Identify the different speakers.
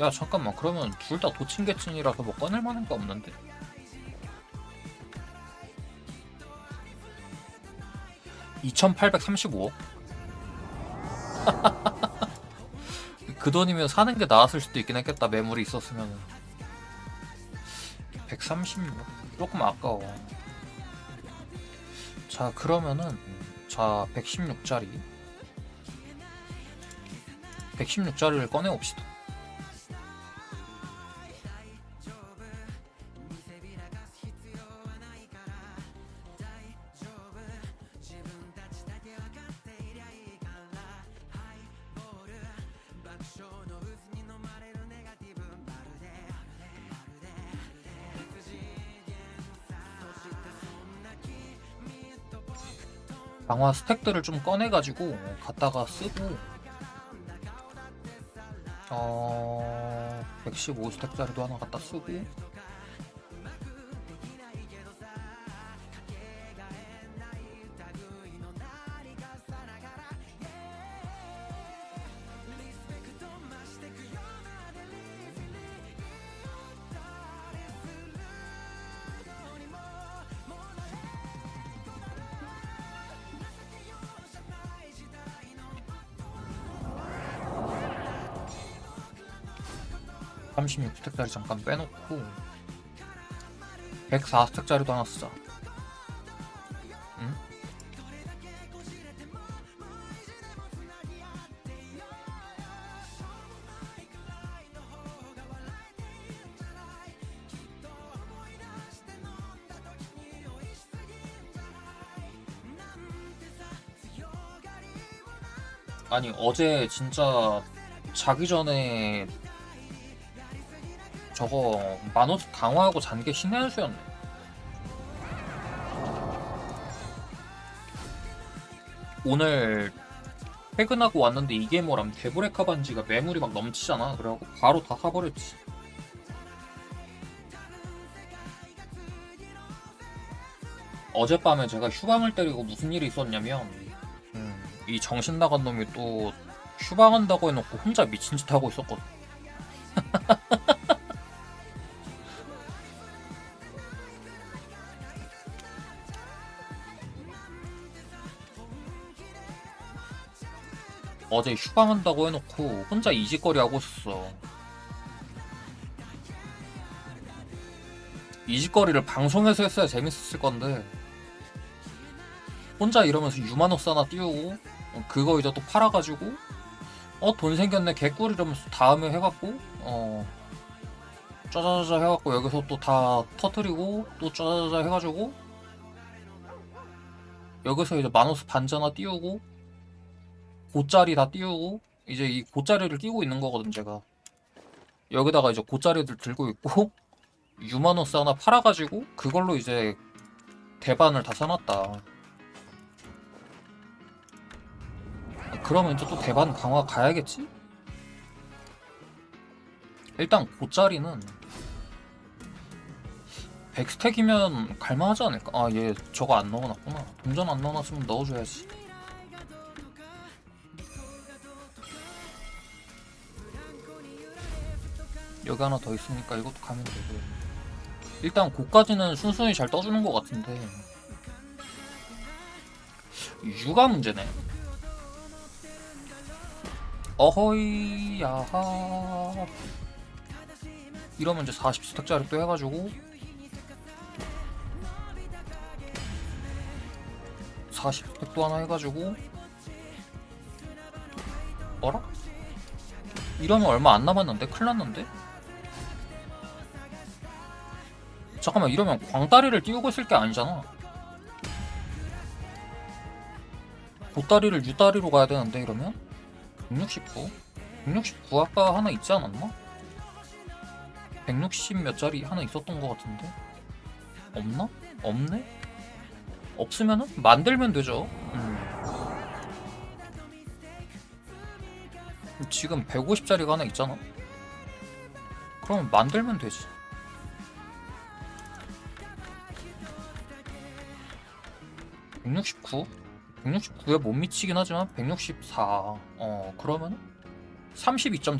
Speaker 1: 야 잠깐만. 그러면 둘 다 도친개친이라서 뭐 꺼낼 만한 게 없는데? (2835억) 그 돈이면 사는 게 나았을 수도 있긴 했겠다. 매물이 있었으면 136 조금 아까워. 자 그러면은 자 116짜리. 116짜리를 꺼내봅시다 강화 스택들을 좀 꺼내가지고 갖다가 쓰고 어... 115 스택짜리도 하나 갖다 쓰고 (36) 스택짜리 잠깐 빼놓고 104 스택짜리도 하나 쓰자 응? 아니 어제 진짜 자기 전에 저거 만호스 강화하고 잔게 신의 한 수였네. 오늘 퇴근하고 왔는데 이게 뭐람 데브레카 반지가 매물이 막 넘치잖아. 그래갖고 바로 다 사버렸지. 어젯밤에 제가 휴방을 때리고 무슨 일이 있었냐면 음, 이 정신 나간 놈이 또 휴방한다고 해놓고 혼자 미친 짓 하고 있었거든. 어제 휴방한다고 해놓고 혼자 이짓거리 하고 있었어. 이짓거리를 방송에서 했어야 재밌었을 건데 혼자 이러면서 유마노스 하나 띄우고 어, 그거 이제 또 팔아가지고 어 돈 생겼네 개꿀 이러면서 다음에 해갖고 어 짜자자자 해갖고 여기서 또 다 터트리고 또 짜자자자 해가지고 여기서 이제 마노스 반지 하나 띄우고 고짜리 다 띄우고 이제 이 고짜리를 끼고 있는 거거든 제가 여기다가 이제 고짜리들 들고 있고 유마노스 하나 팔아가지고 그걸로 이제 대반을 다 사놨다 그러면 이제 또 대반 강화 가야겠지? 일단 고짜리는 100스택이면 갈만하지 않을까? 아 얘 저거 안 넣어놨구나 동전 안 넣어놨으면 넣어줘야지 여기 하나 더 있으니까 이것도 가면 되고요. 일단 고까지는 순순히 잘 떠주는 것 같은데 유가 문제네. 어허이 야하 이러면 이제 40스택짜리 또 해가지고 40스택 또 하나 해가지고 어라? 이러면 얼마 안 남았는데? 큰일 났는데? 잠깐만 이러면 광다리를 띄우고 있을 게 아니잖아 보다리를 유다리로 가야 되는데 이러면 169 169 아까 하나 있지 않았나? 160몇 짜리 하나 있었던 것 같은데 없나? 없네? 없으면은 만들면 되죠 음. 지금 150짜리가 하나 있잖아 그럼 만들면 되지 169? 169에 못 미치긴 하지만 164. 어, 그러면 32.7%